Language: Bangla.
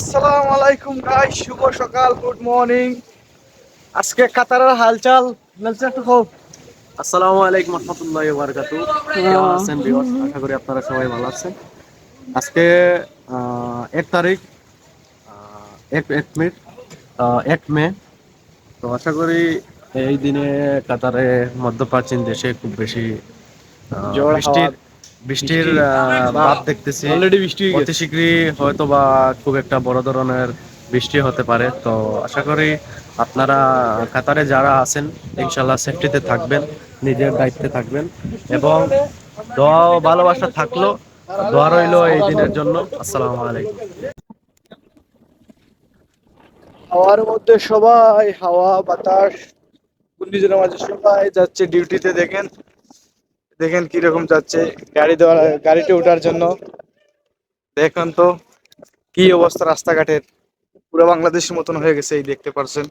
আসসালামু আলাইকুম গাইস শুভ সকাল গুড মর্নিং আজকে কাতারের হালচাল একটু আসসালামু আলাইকুম রহমতুল্লাহ বারকাতু। কেমন আছেন ভিউয়ার্স আশা করি আপনারা সবাই ভালো আছেন। আজকে আহ, এক তারিখ আহ, এক এক মিনিট আহ, এক মে। তো আশা করি এই দিনে কাতারে মধ্যপ্রাচীন দেশে খুব বেশি বৃষ্টির বৃষ্টির ভাব দেখতেছি। অলরেডি বৃষ্টি হয়ে অতি গেছে। শীঘ্রই হয়তো বা খুব একটা বড় ধরনের বৃষ্টি হতে পারে। তো আশা করি আপনারা কাতারে যারা আছেন ইনশাল্লাহ সেফটিতে থাকবেন নিজের দায়িত্বে থাকবেন। এবং দোয়া ও ভালোবাসা থাকল দোয়া রইল এই দিনের জন্য। আসসালামু আলাইকুম। হাওয়ার মধ্যে সবাই হাওয়া বাতাস ঘূর্ণিঝড়ের মাঝে সবাই যাচ্ছে ডিউটিতে দেখেন। দেখেন কীরকম যাচ্ছে। গাড়ি দেওয়া গাড়িটি ওঠার জন্য। দেখেন তো কি অবস্থা রাস্তাঘাটের। পুরো বাংলাদেশের মতন হয়ে গেছে এই দেখতে পারছেন